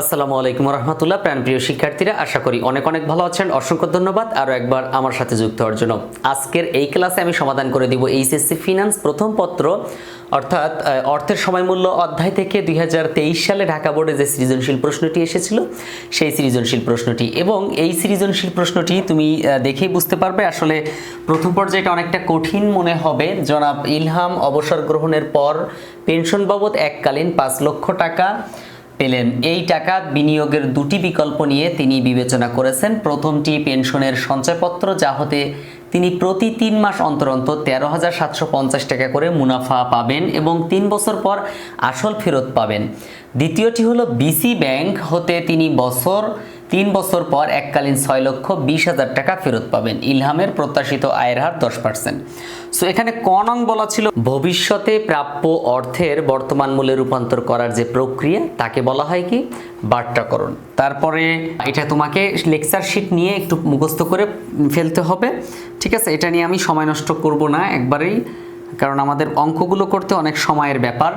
আসসালামু আলাইকুম রহমতুল্লাহ, প্রাণপ্রিয় শিক্ষার্থীরা, আশা করি অনেক অনেক ভালো আছেন। অসংখ্য ধন্যবাদ আরও একবার আমার সাথে যুক্ত হওয়ার জন্য। আজকের এই ক্লাসে আমি সমাধান করে দিব এইচএসসি ফিনান্স প্রথম পত্র, অর্থাৎ অর্থের সময়মূল্য অধ্যায় থেকে দুই হাজার তেইশ সালে ঢাকা বোর্ডে যে সৃজনশীল প্রশ্নটি এসেছিল, সেই সৃজনশীল প্রশ্নটি। এবং এই সৃজনশীল প্রশ্নটি তুমি দেখেই বুঝতে পারবে, আসলে প্রথম পর্যায়ে এটা অনেকটা কঠিন মনে হবে। জনাব ইলহাম অবসর গ্রহণের পর পেনশন বাবদ এককালীন পাঁচ লক্ষ টাকা পেলেন। এই টাকা বিনিয়োগের দুটি বিকল্প নিয়ে তিনি বিবেচনা করেছেন। প্রথমটি পেনশনের সঞ্চয়পত্র, যা হতে তিনি প্রতি তিন মাস অন্তর অন্তর তেরো হাজার সাতশো পঞ্চাশ টাকা করে মুনাফা পাবেন এবং তিন বছর পর আসল ফেরত পাবেন। দ্বিতীয়টি হলো বিসি ব্যাংক, হতে তিনি বছর তিন বছর পর এককালীন ছয় লক্ষ বিশ হাজার টাকা ফেরত পাবেন। ইলহামের প্রত্যাশিত আয়ের হার দশ পার্সেন্ট। সো এখানে ক নং বলা ছিল, ভবিষ্যতে প্রাপ্য অর্থের বর্তমান মূল্যে রূপান্তর করার যে প্রক্রিয়া, তাকে বলা হয় কি? বার্তাকরণ। তারপরে এটা তোমাকে লেকচার শিট নিয়ে একটু মুখস্থ করে ফেলতে হবে। ঠিক আছে? এটা নিয়ে আমি সময় নষ্ট করব না, একবারেই কারণ আমাদের অঙ্কগুলো করতে অনেক সময়ের ব্যাপার।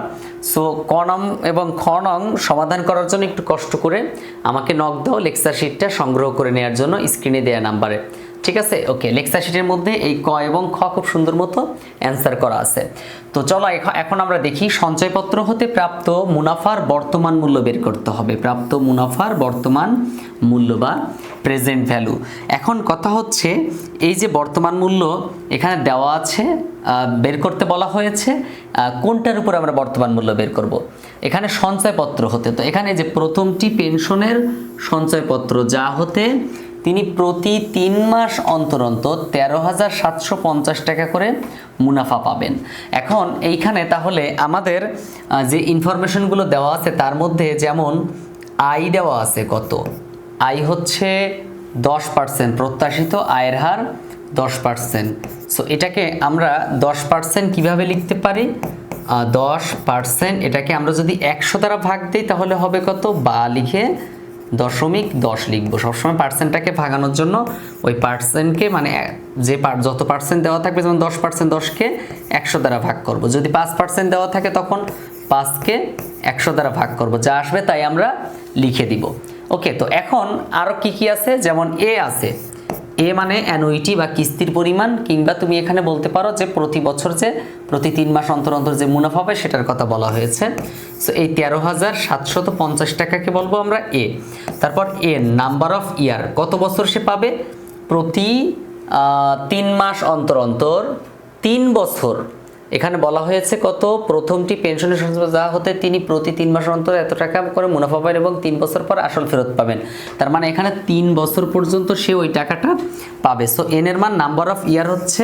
সো কনম এবং খ নং সমাধান করার জন্য একটু কষ্ট করে আমাকে নক দাও লেকচার শিটটা সংগ্রহ করে নেওয়ার জন্য স্ক্রিনে দেওয়া নাম্বারে ঠিক আছে? ওকে লেকচার শিটের মধ্যে এই ক এবং খ খুব সুন্দর মতো অ্যান্সার করা আছে। তো চলো, এখ- এখন আমরা দেখি, সঞ্চয়পত্র হতে প্রাপ্ত মুনাফার বর্তমান মূল্য বের করতে হবে। প্রাপ্ত মুনাফার বর্তমান মূল্য বা প্রেজেন্ট ভ্যালু এখন কথা হচ্ছে, এই যে বর্তমান মূল্য এখানে দেওয়া আছে বের করতে বলা হয়েছে কোনটার উপর আমরা বর্তমান মূল্য বের করব? এখানে সঞ্চয়পত্র হতে, তো এখানে যে প্রথমটি পেনশনের সঞ্চয়পত্র, যা হতে তিনি প্রতি তিন মাস অন্তর অন্তর তেরো হাজার সাতশো পঞ্চাশ টাকা করে মুনাফা পাবেন। এখন এইখানে তাহলে আমাদের যে ইনফরমেশনগুলো দেওয়া আছে তার মধ্যে যেমন আয় দেওয়া আছে কত? আয় হচ্ছে দশ পার্সেন্ট প্রত্যাশিত, আয়ের হার দশ পার্সেন্ট সো এটাকে আমরা দশ পার্সেন্ট কীভাবে লিখতে পারি? দশ পার্সেন্ট এটাকে আমরা যদি একশো দ্বারা ভাগ দিই তাহলে হবে কত? বা লিখে দশমিক দশ লিখব। সবসময় পার্সেন্টটাকে ভাগানোর জন্য ওই পার্সেন্টকে মানে যে পার, যত পার্সেন্ট দেওয়া থাকবে, যেমন দশ পার্সেন্ট দশকে একশো দ্বারা ভাগ করব। যদি পাঁচ পার্সেন্ট দেওয়া থাকে, তখন পাঁচকে একশো দ্বারা ভাগ করব। যা আসবে তাই আমরা লিখে দিব। ওকে, তো এখন আরও কি কি আছে? যেমন এ আছে। এ মানে অ্যানুইটি বা কিস্তির পরিমাণ কিংবা তুমি এখানে বলতে পারো যে প্রতি বছর যে, প্রতি তিন মাস অন্তর অন্তর যে মুনাফা হবে সেটার কথা বলা হয়েছে। সো এই তেরো হাজার সাতশত পঞ্চাশ টাকাকে বলব আমরা এ তারপর এ নাম্বার অফ ইয়ার কত বছর সে পাবে? প্রতি তিন মাস অন্তর অন্তর তিন বছর এখানে বলা হয়েছে কত? প্রথমটি পেনশনের সংস্থা যা হতে তিনি প্রতি তিন মাস অন্তর এত টাকা করে মুনাফা পাবেন এবং তিন বছর পর আসল ফেরত পাবেন। তার মানে এখানে তিন বছর পর্যন্ত সে ওই টাকাটা পাবে। সো এন এর মান নাম্বার অফ ইয়ার হচ্ছে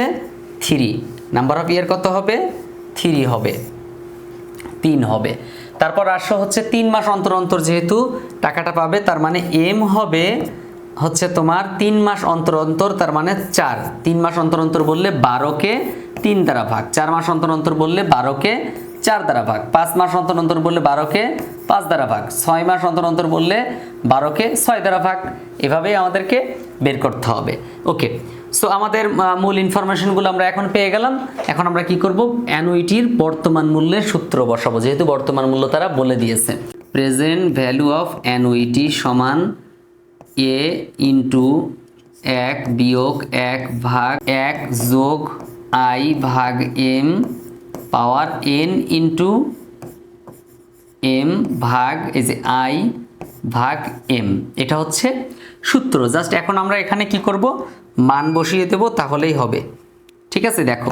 থ্রি নাম্বার অফ ইয়ার কত হবে? থ্রি হবে। তিন হবে। তারপর আসো হচ্ছে তিন মাস অন্তর অন্তর যেহেতু টাকাটা পাবে, তার মানে এম হবে হচ্ছে তোমার তিন মাস অন্তর অন্তর, তার মানে চার। তিন মাস অন্তর অন্তর বললে বারোকে তিন দ্বারা ভাগ। চার মাস অন্তর অন্তর বললে বারোকে চার দ্বারা ভাগ। পাঁচ মাস অন্তর অন্তর বললে বারোকে পাঁচ দ্বারা ভাগ। ছয় মাস অন্তর অন্তর বললে বারোকে ছয় দ্বারা ভাগ। এভাবেই আমাদেরকে বের করতে হবে। ওকে সো আমাদের মূল ইনফরমেশনগুলো আমরা এখন পেয়ে গেলাম। এখন আমরা কি করব? অ্যানুইটির বর্তমান মূল্যের সূত্র বসাবো। যেহেতু বর্তমান মূল্য তারা বলে দিয়েছে। প্রেজেন্ট ভ্যালু অফ অ্যানুইটি সমান এ ইন্টু এক বিয়োগ এক ভাগ এক যোগ আই ভাগ M power N into M ভাগ, এই যে আই ভাগ এম এটা হচ্ছে সূত্র। জাস্ট এখন আমরা এখানে কি করব? মান বসিয়ে দেব, তাহলেই হবে। ঠিক আছে, দেখো।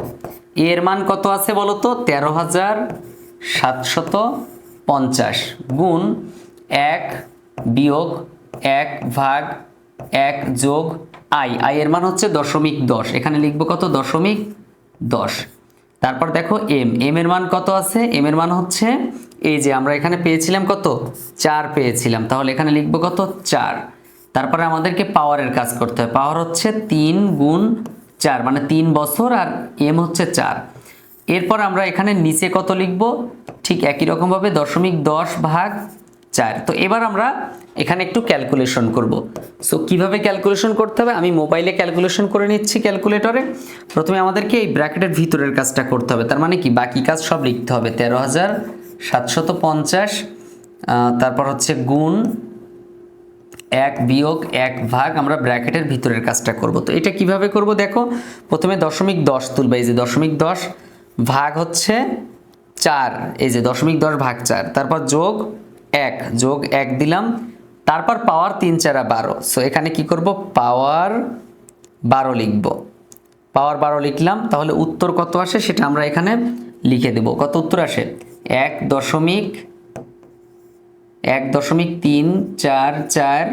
এর মান কত আছে বলো তো? তেরো হাজার সাতশত পঞ্চাশ গুণ এক বিয়োগ এক ভাগ এক যোগ আই আই এর মান হচ্ছে দশমিক দশ। এখানে লিখব কত? দশমিক দশ। তারপর দেখো এম এম এর মান কত আছে? এম এর মান হচ্ছে এই যে আমরা এখানে পেয়েছিলাম কত? চার পেয়েছিলাম। তাহলে এখানে লিখব কত? চার। তারপরে আমাদেরকে পাওয়ারের কাজ করতে হয়। পাওয়ার হচ্ছে তিন গুণ চার মানে তিন বছর আর এম হচ্ছে চার। এরপর আমরা এখানে নিচে কত লিখব? ঠিক একই রকমভাবে দশমিক দশ ভাগ চার। তো এবার আমরা এখানে একটু ক্যালকুলেশন করব। সো কীভাবে ক্যালকুলেশন করতে হবে? আমি মোবাইলে ক্যালকুলেশন করে নিচ্ছি ক্যালকুলেটরে প্রথমে আমাদেরকে এই ব্র্যাকেটের ভিতরের কাজটা করতে হবে। তার মানে কি? বাকি কাজ সব লিখতে হবে। তেরো হাজার সাতশত পঞ্চাশ তারপর হচ্ছে গুণ এক বিয়োগ এক ভাগ আমরা ব্র্যাকেটের ভিতরের কাজটা করব। তো এটা কীভাবে করব? দেখো, প্রথমে দশমিক দশ তুলবে। এই যে দশমিক দশ ভাগ হচ্ছে চার। এই যে দশমিক দশ ভাগ চার। তারপর যোগ এক, যোগ এক দিলাম, তারপর পাওয়ার তিন, চারা বারো। সো এখানে কি করব? পাওয়ার বারো লিখব। পাওয়ার বারো লিখলাম, তাহলে উত্তর কত আসে সেটা আমরা এখানে লিখে দেব। কত উত্তর আসে? এক দশমিক এক দশমিক তিন, চার চার,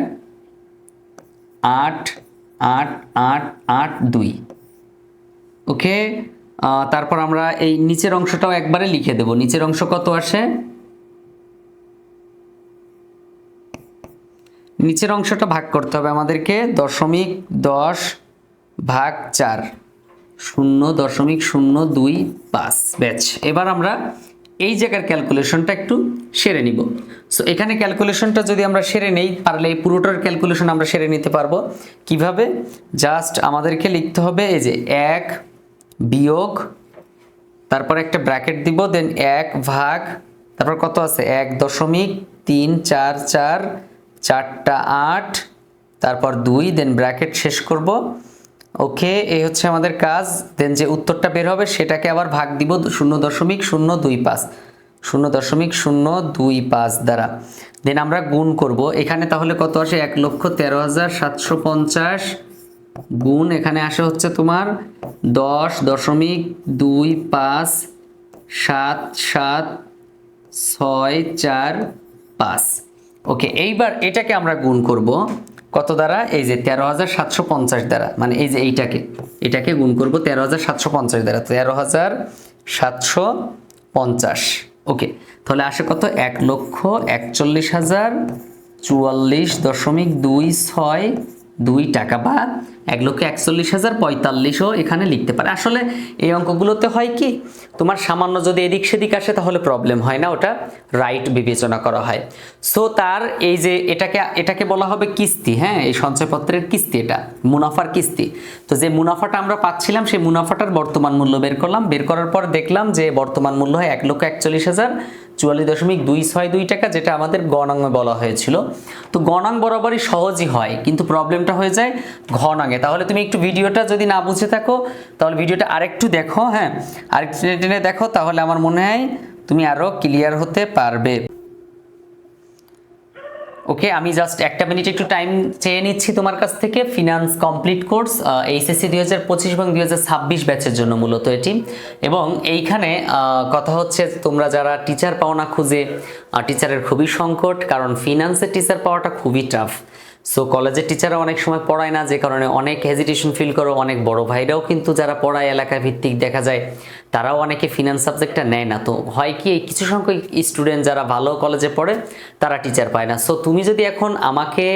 আট আট আট আট, দুই। ওকে তারপর আমরা এই নিচের অংশটাও একবারে লিখে দেব। নিচের অংশ কত আসে? নিচের অংশটা ভাগ করতে হবে আমাদেরকে দশমিক দশ ভাগ চার, শূন্য দশমিক শূন্য দুই পাঁচ। ব্যাচ এবার আমরা এই জায়গার ক্যালকুলেশনটা একটু সেরে নিব। সো এখানে ক্যালকুলেশনটা যদি আমরা সেরে নেই পারলে এই পুরোটার ক্যালকুলেশন আমরা সেরে নিতে পারব। কীভাবে? জাস্ট আমাদেরকে লিখতে হবে এই যে এক বিয়োগ, তারপর একটা ব্র্যাকেট দিব, দেন এক ভাগ, তারপর কত আছে? এক দশমিক তিন চার চার চারটা আট, তারপর দুই দেন ব্র্যাকেট শেষ করব। ওকে এই হচ্ছে আমাদের কাজ। দেন যে উত্তরটা বের হবে, সেটাকে আবার ভাগ দিব শূন্য দশমিক শূন্য দুই পাঁচ। শূন্য দশমিক শূন্য দুই পাঁচ দ্বারা। দেন আমরা গুণ করব। এখানে তাহলে কত আসে? এক লক্ষ তেরো হাজার সাতশো পঞ্চাশ। গুণ এখানে আসে হচ্ছে তোমার দশ দশমিক দুই পাঁচ, সাত সাত, ছয়, চার, পাঁচ। ওকে, এইবার এটাকে আমরা গুণ করব, কত দ্বারা? এই যে তেরো হাজার সাতশো পঞ্চাশ দ্বারা মানে এই যে এইটাকে, এটাকে গুণ করব তেরো হাজার সাতশো পঞ্চাশ দ্বারা, তেরো হাজার সাতশো পঞ্চাশ। ওকে, তাহলে আসে কত? এক লক্ষ একচল্লিশ হাজার চুয়াল্লিশ দশমিক দুই ছয় দুই টাকা বা এক লক্ষ একচল্লিশ হাজার পঁয়তাল্লিশও এখানে লিখতে পারে। আসলে এই অঙ্কগুলোতে হয় কি, তোমার সামান্য যদি এদিক সেদিক আসে তাহলে প্রবলেম হয় না, ওটা রাইট বিবেচনা করা হয়। সো তার এই যে এটাকে এটাকে বলা হবে কিস্তি হ্যাঁ এই সঞ্চয়পত্রের কিস্তি এটা, মুনাফার কিস্তি। তো যে মুনাফাটা আমরা পাচ্ছিলাম, সেই মুনাফাটার বর্তমান মূল্য বের করলাম। বের করার পর দেখলাম যে বর্তমান মূল্য হয় এক লক্ষ একচল্লিশ হাজার চুয়াল্লিশ দশমিক দুই ছয় দুই টাকা, যেটা আমাদের গণাঙ্গে বলা হয়েছিল। তো গণাং বরাবরই সহজই হয়, কিন্তু প্রবলেমটা হয়ে যায় ঘনাঙ্গে। তাহলে তুমি একটু ভিডিওটা যদি না বুঝে থাকো, তাহলে ভিডিওটা আরেকটু দেখো হ্যাঁ? আরেকটু টেনে দেখো, তাহলে আমার মনে হয় তুমি আরও ক্লিয়ার হতে পারবে। ওকে আমি জাস্ট একটা মিনিট একটু টাইম চেয়ে নিচ্ছি তোমার কাছ থেকে। ফিনান্স কমপ্লিট কোর্স এইচএসসি দুই হাজার পঁচিশ এবং দুই হাজার ছাব্বিশ ব্যাচের জন্য মূলত এটি। এবং এইখানে কথা হচ্ছে তোমরা যারা টিচার পাও না খুঁজে টিচারের খুবই সংকট, কারণ ফিনান্সের টিচার পাওয়াটা খুবই টাফ সো কলেজের টিচাররা অনেক সময় পড়ায় না, যে কারণে অনেক হেজিটেশন ফিল করো, অনেক বড় ভাইরাও কিন্তু যারা পড়ায় এলাকা ভিত্তিক দেখা যায়। তারাও অনেকে ফিনান্স সাবজেক্টটা নেয় না। তো হয় কি কিছু সংখ্যক স্টুডেন্ট যারা ভালো কলেজে পড়ে, তারা টিচার পায় না। সো তুমি যদি এখন আমাকে,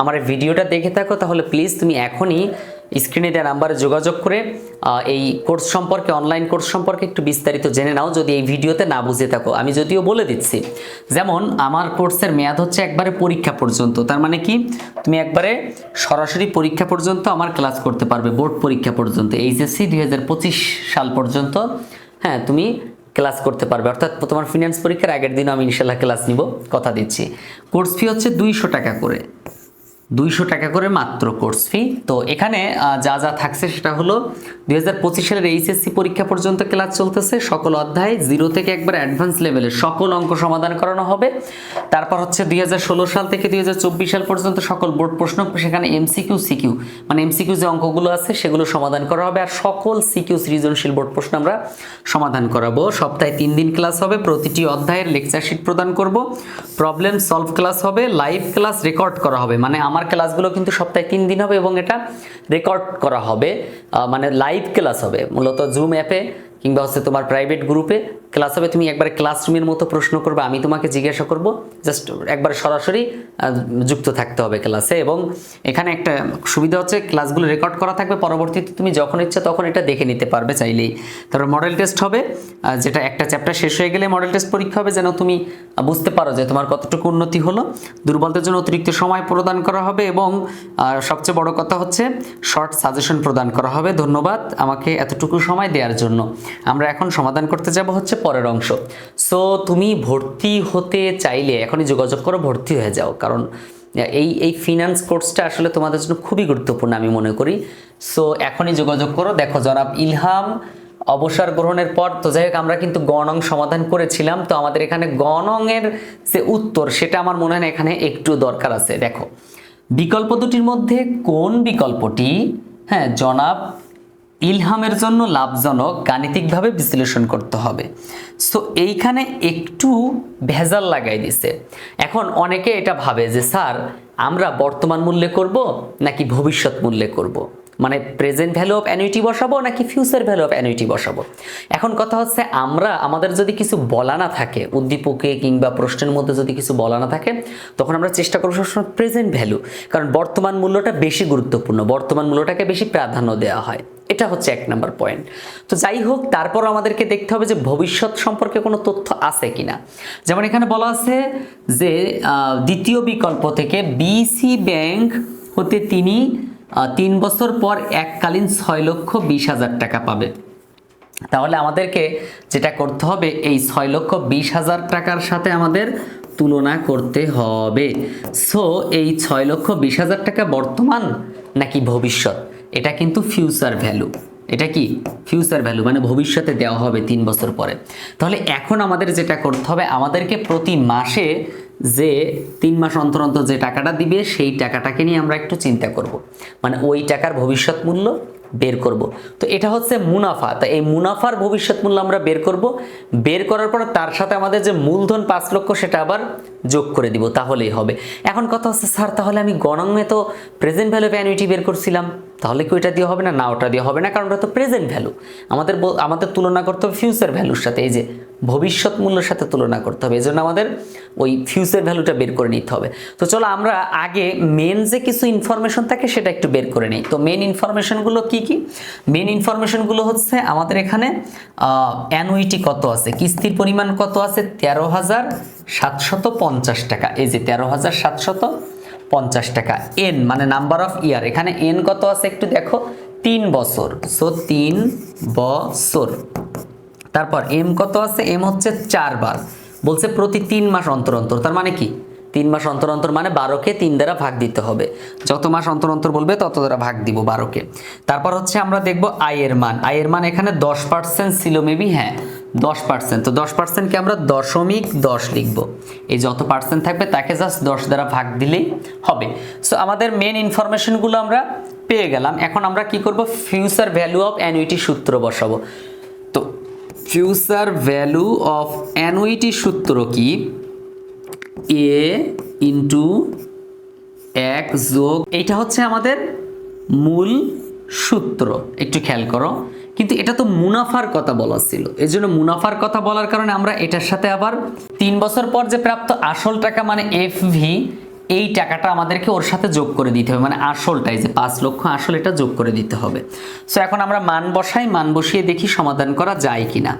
আমার ভিডিওটা দেখে থাকো, তাহলে প্লিজ তুমি এখনই স্ক্রিনে দেওয়া নাম্বারে যোগাযোগ করে এই কোর্স সম্পর্কে, অনলাইন কোর্স সম্পর্কে একটু বিস্তারিত জেনে নাও যদি এই ভিডিওতে না বুঝে থাকো। আমি যদিও বলে দিচ্ছি, যেমন আমার কোর্সের মেয়াদ হচ্ছে একবারে পরীক্ষা পর্যন্ত। তার মানে কি? তুমি একবারে সরাসরি পরীক্ষা পর্যন্ত আমার ক্লাস করতে পারবে, বোর্ড পরীক্ষা পর্যন্ত, এইচএসসি দুই সাল পর্যন্ত হ্যাঁ তুমি ক্লাস করতে পারবে। অর্থাৎ তোমার ফিনান্স পরীক্ষার আগের দিনও আমি ইনশাল্লাহ ক্লাস নিব, কথা দিচ্ছি। কোর্স ফি হচ্ছে দুইশো টাকা করে। দুইশো টাকা করে মাত্র কোর্স ফি তো এখানে যা যা থাকছে সেটা হলো, দুই হাজার পঁচিশ সালের এইচএসসি পরীক্ষা পর্যন্ত ক্লাস চলতেছে। সকল অধ্যায় জিরো থেকে একবার অ্যাডভান্স লেভেলের সকল অঙ্ক সমাধান করানো হবে। তারপর হচ্ছে দুই হাজার ষোলো সাল থেকে দুই হাজার চব্বিশ সাল পর্যন্ত সকল বোর্ড প্রশ্ন, সেখানে এমসিকিউ সিকিউ মানে এমসিকিউ যে অঙ্কগুলো আছে, সেগুলো সমাধান করা হবে। আর সকল সিকিউ সৃজনশীল বোর্ড প্রশ্ন আমরা সমাধান করাবো। সপ্তাহে তিন দিন ক্লাস হবে, প্রতিটি অধ্যায়ের লেকচার শিট প্রদান করব। প্রবলেম সলভ ক্লাস হবে লাইভ ক্লাস রেকর্ড করা হবে। মানে আমার ক্লাসগুলো কিন্তু সপ্তাহে তিন দিন হবে এবং এটা রেকর্ড করা হবে মানে লাইভ ক্লাস হবে। মূলত জুম অ্যাপে কিংবা হচ্ছে তোমার প্রাইভেট গ্রুপে ক্লাস হবে, তুমি একবার ক্লাসরুমের মতো প্রশ্ন করবে, আমি তোমাকে জিজ্ঞাসা করব জাস্ট একবার সরাসরি যুক্ত থাকতে হবে ক্লাসে এবং এখানে একটা সুবিধা হচ্ছে ক্লাসগুলো রেকর্ড করা থাকবে, পরবর্তীতে তুমি যখন ইচ্ছা তখন এটা দেখে নিতে পারবে চাইলেই। তারপর মডেল টেস্ট হবে যেটা একটা চ্যাপ্টার শেষ হয়ে গেলে মডেল টেস্ট পরীক্ষা হবে, যেন তুমি বুঝতে পারো যে তোমার কতটুকু উন্নতি হলো। দুর্বলদের জন্য অতিরিক্ত সময় প্রদান করা হবে এবং সবচেয়ে বড় কথা হচ্ছে শর্ট সাজেশন প্রদান করা হবে। ধন্যবাদ আমাকে এতটুকু সময় দেওয়ার জন্য। আমরা এখন সমাধান করতে যাব হচ্ছে পরের অংশ। সো তুমি ভর্তি হতে চাইলে এখনই যোগাযোগ করো, ভর্তি হয়ে যাও। কারণ এই এই ফিনান্স কোর্সটা আসলে তোমাদের জন্য খুবই গুরুত্বপূর্ণ আমি মনে করি। সো এখনই যোগাযোগ করো। দেখো জনাব ইলহাম, অবসর গ্রহণের পর, তো যাই হোক, আমরা কিন্তু গণং সমাধান করেছিলাম। তো আমাদের এখানে গণংয়ের যে উত্তর, সেটা আমার মনে হয় এখানে একটু দরকার আছে। দেখো, বিকল্প দুটির মধ্যে কোন বিকল্পটি? হ্যাঁ জনাব ইলহামের জন্য লাভজনক গাণিতিকভাবে বিশ্লেষণ করতে হবে সো এইখানে একটু ভেজাল লাগাই দিছে এখন অনেকে এটা ভাবে যে, স্যার, আমরা বর্তমান মূল্যে করব নাকি ভবিষ্যৎ মূল্যে করব। মানে প্রেজেন্ট ভ্যালু অফ অ্যানুইটি বসাবো নাকি ফিউচার ভ্যালু অফ অ্যানুইটি বসাবো? এখন কথা হচ্ছে আমরা, আমাদের যদি কিছু বলা না থাকে, উদ্দীপকে কিংবা প্রশ্নের মধ্যে যদি কিছু বলা না থাকে, তখন আমরা চেষ্টা করব সবসময় প্রেজেন্ট ভ্যালু কারণ বর্তমান মূল্যটা বেশি গুরুত্বপূর্ণ, বর্তমান মূল্যটাকে বেশি প্রাধান্য দেওয়া হয়। এটা হচ্ছে এক নম্বর পয়েন্ট তো যাই হোক, তারপর আমাদেরকে দেখতে হবে যে ভবিষ্যৎ সম্পর্কে কোনো তথ্য আছে কিনা। যেমন এখানে বলা আছে যে দ্বিতীয় বিকল্প থেকে বিসি ব্যাংক হতে তিনি তিন বছর পর এককালীন ছয় লক্ষ বিশ হাজার টাকা পাবে। তাহলে আমাদেরকে যেটা করতে হবে, এই ছয় লক্ষ বিশ হাজার টাকার সাথে আমাদের তুলনা করতে হবে। সো এই ছয় লক্ষ বিশ হাজার টাকা বর্তমান নাকি ভবিষ্যৎ? এটা কিন্তু ফিউচার ভ্যালু এটা কি? ফিউচার ভ্যালু মানে ভবিষ্যতে দেওয়া হবে তিন বছর পরে। তাহলে এখন আমাদের যেটা করতে হবে, আমাদেরকে প্রতি মাসে যে তিন মাস অন্তর অন্তর যে টাকাটা দিবে, সেই টাকাটাকে নিয়ে আমরা একটু চিন্তা করব। মানে ওই টাকার ভবিষ্যৎ মূল্য বের করব। তো এটা হচ্ছে মুনাফা। তা এই মুনাফার ভবিষ্যৎ মূল্য আমরা বের করব। বের করার পর তার সাথে আমাদের যে মূলধন পাঁচ লক্ষ, সেটা আবার যোগ করে দিব। তাহলেই হবে। এখন কথা হচ্ছে, স্যার, তাহলে আমি গণাঙ্গে তো প্রেজেন্ট ভ্যালু অ্যানুইটি বের করছিলাম। তাহলে কি ওইটা দিয়ে হবে না? না, ওটা দিয়ে হবে না, কারণ ওটা তো প্রেজেন্ট ভ্যালু আমাদের আমাদের তুলনা করতে হবে ফিউচার ভ্যালুর সাথে। এই যে ভবিষ্যৎ মূল্যের সাথে তুলনা করতে হবে এই জন্য আমাদের ওই ফিউচার ভ্যালুটা বের করে নিতে হবে। তো চলো আমরা আগে মেন যে কিছু ইনফরমেশন থাকে সেটা একটু বের করে নিই। তো মেন ইনফরমেশনগুলো কি কি? মেন ইনফরমেশনগুলো হচ্ছে আমাদের এখানে অ্যানুইটি কত আছে? কিস্তির পরিমাণ কত আছে? তেরো হাজার সাতশত পঞ্চাশ টাকা। এই যে তেরো হাজার সাতশত পঞ্চাশ টাকা। এন মানে নাম্বার অফ ইয়ার এখানে এন কত আছে একটু দেখো? তিন বছর। সো তিন বছর। তারপর এম কত আছে? এম হচ্ছে চারবার। বলছে প্রতি তিন মাস অন্তর অন্তর। তার মানে কি? তিন মাস অন্তর অন্তর মানে বারোকে তিন দ্বারা ভাগ দিতে হবে। যত মাস অন্তর অন্তর বলবে, তত দ্বারা ভাগ দিব বারোকে। তারপর হচ্ছে আমরা দেখব আয়ের মান। আয়ের মান এখানে দশ পার্সেন্ট ছিল মেবি হ্যাঁ। দশ পার্সেন্ট তো দশ পার্সেন্টকে আমরা দশমিক দশ লিখব। এই যত পার্সেন্ট থাকবে তাকে জাস্ট দশ দ্বারা ভাগ দিলেই হবে। সো আমাদের মেন ইনফরমেশনগুলো আমরা পেয়ে গেলাম। এখন আমরা কি করব? ফিউচার ভ্যালু অফ অ্যানুইটি সূত্র বসাবো। তো ফিউচার ভ্যালু অফ অ্যানুইটি সূত্র কি? এ ইন্টু এক যোগ এইটা হচ্ছে আমাদের মূল সূত্র। একটু খেয়াল করো। কিন্তু এটা তো মুনাফার কথা বলা ছিল। এই জন্য মুনাফার কথা বলার কারণে আমরা এটার সাথে আবার তিন বছর পর যে প্রাপ্ত আসল টাকা মানে এফ ভি এই টাকাটা আমাদেরকে ওর সাথে যোগ করে দিতে হবে। মানে আসলটাই যে পাঁচ লক্ষ আসল এটা যোগ করে দিতে হবে। সো এখন আমরা মান বসাই, মান বসিয়ে দেখি সমাধান করা যায় কি না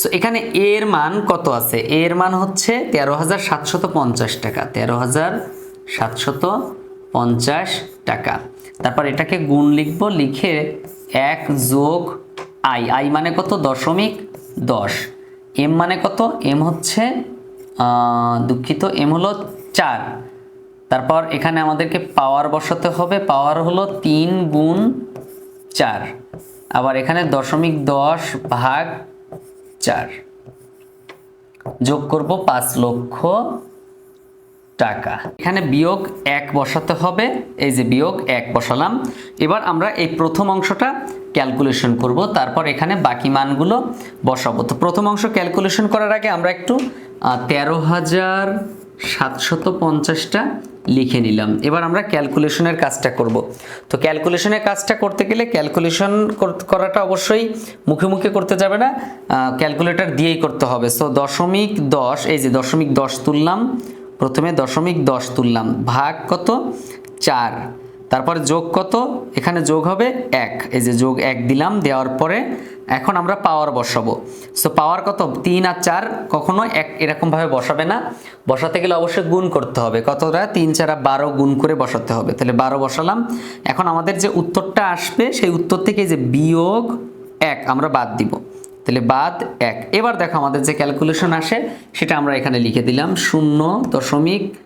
সো এখানে এর মান কত আছে? এর মান হচ্ছে তেরো হাজার সাতশত পঞ্চাশ টাকা। তেরো হাজার সাতশত পঞ্চাশ টাকা। তারপর এটাকে গুণ লিখব, লিখে এক যোগ আই আই মানে কত? দশমিক দশ। এম মানে কত? এম হচ্ছে দুঃখিত, এম হলো চার। তারপর এখানে আমাদেরকে পাওয়ার বসাতে হবে। পাওয়ার হলো তিন গুণ চার। আবার এখানে দশমিক দশ ভাগ চার। যোগ করব পাঁচ লক্ষ টাকা। এখানে বিয়োগ এক বসাতে হবে। এই যে বিয়োগ এক বসালাম। এবার আমরা এই প্রথম অংশটা ক্যালকুলেশন করব, তারপর এখানে বাকি মানগুলো বসাবো। তো প্রথম অংশ ক্যালকুলেশন করার আগে আমরা একটু তেরো হাজার সাতশত পঞ্চাশটা লিখে নিলাম। এবার আমরা ক্যালকুলেশনের কাজটা করব। তো ক্যালকুলেশনের কাজটা করতে গেলে ক্যালকুলেশন করাটা অবশ্যই মুখে মুখে করতে যাবে না ক্যালকুলেটর দিয়েই করতে হবে। সো দশমিক দশ, এই যে দশমিক দশ তুললাম, প্রথমে দশমিক দশ তুললাম, ভাগ কত? চার। তারপরে যোগ কত? এখানে যোগ হবে এক। এই যে যোগ এক দিলাম, দেওয়ার পরে এখন আমরা পাওয়ার বসাবো। সো পাওয়ার কত? তিন আর চার কখনো এক এরকমভাবে বসাবে না। বসাতে গেলে অবশ্যই গুণ করতে হবে। কতটা তিন, চার বারো গুণ করে বসাতে হবে। তাহলে বারো বসালাম। এখন আমাদের যে উত্তরটা আসবে, সেই উত্তর থেকে যে বিয়োগ এক আমরা বাদ দিব। তাহলে বাদ এক। এবার দেখো আমাদের যে ক্যালকুলেশন আসে, সেটা আমরা এখানে লিখে দিলাম। শূন্য দশমিক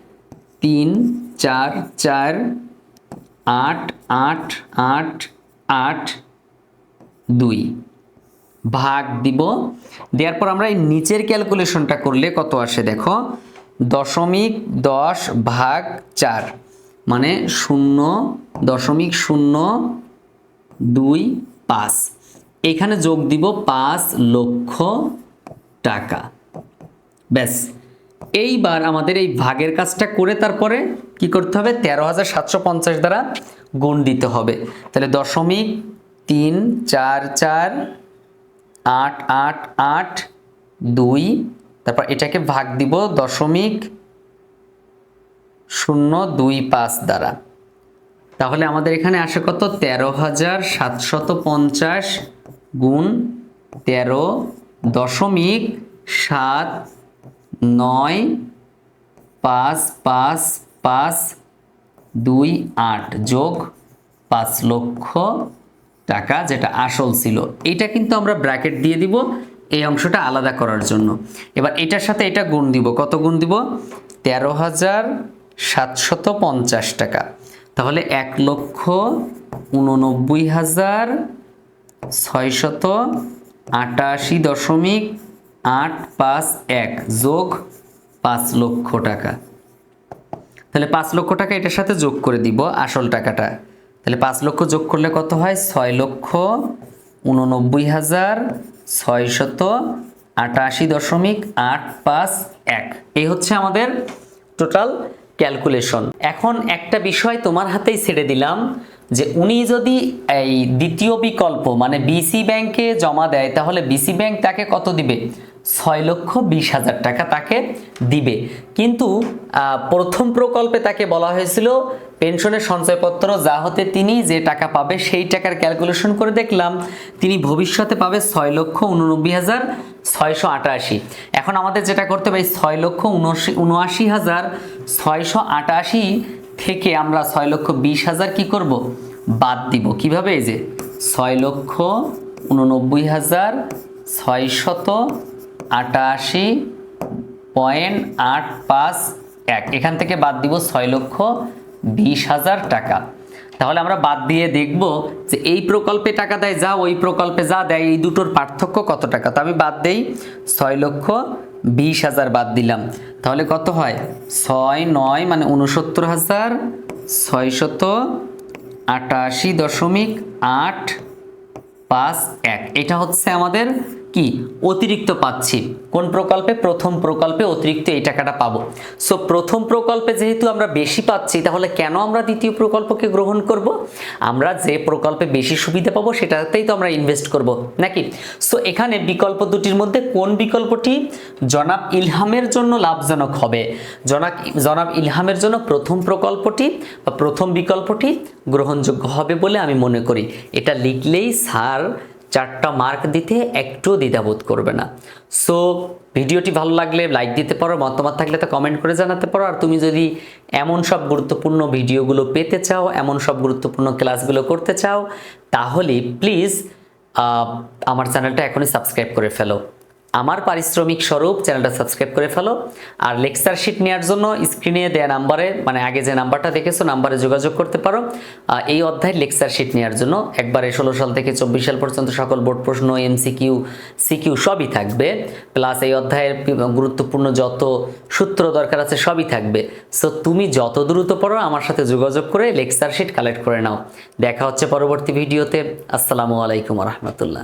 তিন চার চার আট আট আট আট, দুই। ভাগ দিব। দেওয়ার পর আমরা এই নিচের ক্যালকুলেশনটা করলে কত আসে দেখো? দশমিক দশ ভাগ চার। মানে শূন্য, দশমিক শূন্য, দুই, পাঁচ। এখানে যোগ দিব পাঁচ লক্ষ টাকা। ব্যাস। এইবার আমাদের এই ভাগের কাজটা করে তারপরে কি করতে হবে? তেরো হাজার সাতশো পঞ্চাশ দ্বারা গুণ দিতে হবে। তাহলে দশমিক তিন চার চার আট আট আট দুই, তারপর এটাকে ভাগ দিব দশমিক শূন্য দুই পাঁচ দ্বারা। তাহলে আমাদের এখানে আসে কত? তেরো হাজার সাতশত পঞ্চাশ গুণ তেরো দশমিক সাত নয়, পাঁচ পাঁচ পাঁচ, দুই, আট যোগ পাঁচ লক্ষ টাকা যেটা আসল ছিল। এটা কিন্তু আমরা ব্র্যাকেট দিয়ে দিব এই অংশটা আলাদা করার জন্য। এবার এটার সাথে এটা গুণ দিব। কত গুণ দিব? তেরো হাজার সাতশত পঞ্চাশ টাকা। তাহলে এক লক্ষ উননব্বই হাজার ছয়শত আটাশি দশমিক আট পাঁচ এক যোগ পাঁচ লক্ষ টাকা। তাহলে পাঁচ লক্ষ টাকা এটার সাথে যোগ করে দিব আসল টাকাটা। তাহলে পাঁচ লক্ষ যোগ করলে কত হয়? ছয় লক্ষ উননব্বই হাজার ছয়শত আটাশি দশমিক আট পাঁচ এক। এই হচ্ছে আমাদের টোটাল ক্যালকুলেশন। এখন একটা বিষয় তোমার হাতেই ছেড়ে দিলাম যে উনি যদি এই দ্বিতীয় বিকল্প মানে বিসি ব্যাংকে জমা দেয়, তাহলে বিসি ব্যাংক তাকে কত দিবে? ছয় লক্ষ বিশ হাজার টাকা তাকে দিবে। কিন্তু প্রথম প্রকল্পে তাকে বলা হয়েছিল, পেনশনের সঞ্চয়পত্র যা হতে তিনি যে টাকা পাবে সেই টাকার ক্যালকুলেশন করে দেখলাম, তিনি ভবিষ্যতে পাবে ছয় লক্ষ উননব্বই হাজার ছয়শো আটাশি। এখন আমাদের যেটা করতে হবে ছয় লক্ষ উনআশি উনআশি হাজার ছয়শো আটাশি থেকে আমরা ছয় লক্ষ বিশ হাজার কী করব? বাদ দিব। কীভাবে এই যে? ছয় লক্ষ উননব্বই হাজার ছয়শত আটাশি পয়েন্ট আট পাঁচ এক। এখান থেকে বাদ দিব ছয় লক্ষ বিশ হাজার টাকা। তাহলে আমরা বাদ দিয়ে দেখব যে এই প্রকল্পে টাকা দেয় যা, ওই প্রকল্পে যা দেয়, এই দুটোর পার্থক্য কত টাকা? তো আমি বাদ দেই, ছয় লক্ষ বিশ হাজার বাদ দিলাম। তাহলে কত হয়? ছয় নয় মানে উনসত্তর হাজার ছয়শত আটাশি দশমিক আট পাঁচ এক। এটা হচ্ছে আমাদের কি অতিরিক্ত পাচ্ছি? কোন প্রকল্পে? প্রথম প্রকল্পে অতিরিক্ত এই টাকাটা পাবো। সো প্রথম প্রকল্পে যেহেতু আমরা বেশি পাচ্ছি, তাহলে কেন আমরা দ্বিতীয় প্রকল্পকে গ্রহণ করব? আমরা যে প্রকল্পে বেশি সুবিধা পাবো, সেটাতেই তো আমরা ইনভেস্ট করব, নাকি? সো এখানে বিকল্প দুটির মধ্যে কোন বিকল্পটি জনাব ইলহামের জন্য লাভজনক হবে? জনাব জনাব ইলহামের জন্য প্রথম প্রকল্পটি বা প্রথম বিকল্পটি গ্রহণযোগ্য হবে বলে আমি মনে করি। এটা লিখলেই স্যার চারটা মার্ক দিতে একটু দ্বিধাবোধ করবে না। সো ভিডিওটি ভালো লাগলে লাইক দিতে পারো, মতামত থাকলে তা কমেন্ট করে জানাতে পারো। আর তুমি যদি এমন সব গুরুত্বপূর্ণ ভিডিওগুলো পেতে চাও, এমন সব গুরুত্বপূর্ণ ক্লাসগুলো করতে চাও, তাহলে প্লিজ আমার চ্যানেলটা এখনই সাবস্ক্রাইব করে ফেলো। আমার পারিশ্রমিক স্বরূপ চ্যানেলটা সাবস্ক্রাইব করে ফেলো। আর লেকচার শিট নেওয়ার জন্য স্ক্রিনে দেওয়া নাম্বারে মানে আগে যে নাম্বারটা দেখেছ, নাম্বারে যোগাযোগ করতে পারো। এই অধ্যায়ের লেকচার শিট নেওয়ার জন্য একবারে ষোলো সাল থেকে চব্বিশ সাল পর্যন্ত সকল বোর্ড প্রশ্ন এমসিকিউ সিকিউ সবই থাকবে। প্লাস এই অধ্যায়ের গুরুত্বপূর্ণ যত সূত্র দরকার আছে সবই থাকবে। সো তুমি যত দ্রুত পড়ো, আমার সাথে যোগাযোগ করে লেকচার শিট কালেক্ট করে নাও। দেখা হচ্ছে পরবর্তী ভিডিওতে। আসসালামু আলাইকুম রহমতুল্লাহ।